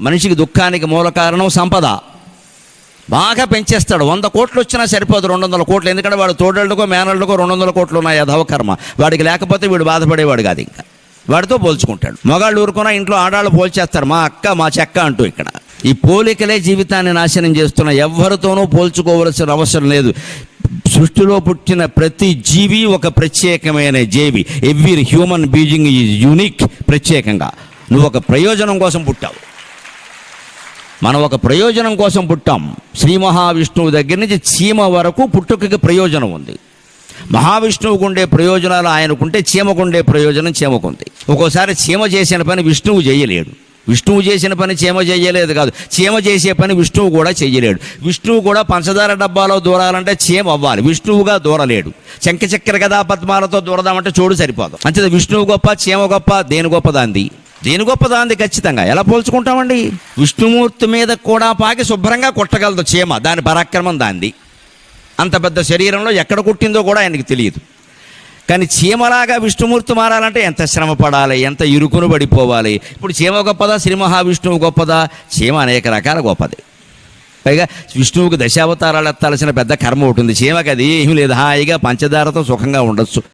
మనిషికి దుఃఖానికి మూల కారణం సంపద. బాగా పెంచేస్తాడు. వంద కోట్లు వచ్చినా సరిపోదు. రెండు వందల కోట్లు. ఎందుకంటే వాడు తోడళ్ళకో మేనళ్ళకో రెండు వందల కోట్లు ఉన్నాయి అధవకర్మ వాడికి లేకపోతే వీడు బాధపడేవాడు కాదు ఇంకా. వాడితో పోల్చుకుంటాడు. మగాళ్ళు ఊరుకున్నా ఇంట్లో ఆడాళ్ళు పోల్చేస్తారు. మా అక్క మా చెక్క అంటూ ఇక్కడ. ఈ పోలికలే జీవితాన్ని నాశనం చేస్తున్న ఎవరితోనూ పోల్చుకోవలసిన అవసరం లేదు. సృష్టిలో పుట్టిన ప్రతి జీవి ఒక ప్రత్యేకమైన జీవి. Every human being is unique ప్రత్యేకంగా. నువ్వు ఒక ప్రయోజనం కోసం పుట్టావు. మనం ఒక ప్రయోజనం కోసం పుట్టాం. శ్రీ మహావిష్ణువు దగ్గర నుంచి చీమ వరకు పుట్టుకకి ప్రయోజనం ఉంది. మహావిష్ణువుకు ఉండే ప్రయోజనాలు ఆయనకుంటే చీమకుండే ప్రయోజనం చీమకుంది ఒక్కోసారి చీమ చేసిన పని విష్ణువు చేయలేడు. విష్ణువు చేసిన పని చీమ చేయలేదు కాదు. చీమ చేసే పని విష్ణువు కూడా చేయలేడు. విష్ణువు కూడా పంచదార డబ్బాలో దూరాలంటే చీమ అవ్వాలి. విష్ణువుగా దూరలేడు. శంఖ చక్కెర పద్మాలతో దూరదామంటే చూడు సరిపోదు. అంతే విష్ణువు గొప్ప చీమ గొప్ప దేని గొప్ప దాంది? దేని గొప్పదాంది ఖచ్చితంగా? ఎలా పోల్చుకుంటామండి? విష్ణుమూర్తి మీద కూడా పాకి శుభ్రంగా కొట్టగలదు చీమ. దాని పరాక్రమం దాంది. అంత పెద్ద శరీరంలో ఎక్కడ కుట్టిందో కూడా ఆయనకి తెలియదు. కానీ చీమలాగా విష్ణుమూర్తి మారాలంటే ఎంత శ్రమ పడాలి ఎంత ఇరుకును పడిపోవాలి. ఇప్పుడు చీమ గొప్పదా శ్రీ మహావిష్ణువు గొప్పదా? చీమ అనేక రకాల గొప్పది. పైగా విష్ణువుకి దశావతారాలు ఎత్తాల్సిన పెద్ద కర్మ ఉంటుంది చీమకి అది ఏమీ లేదు. హాయిగా పంచదారతో సుఖంగా ఉండొచ్చు.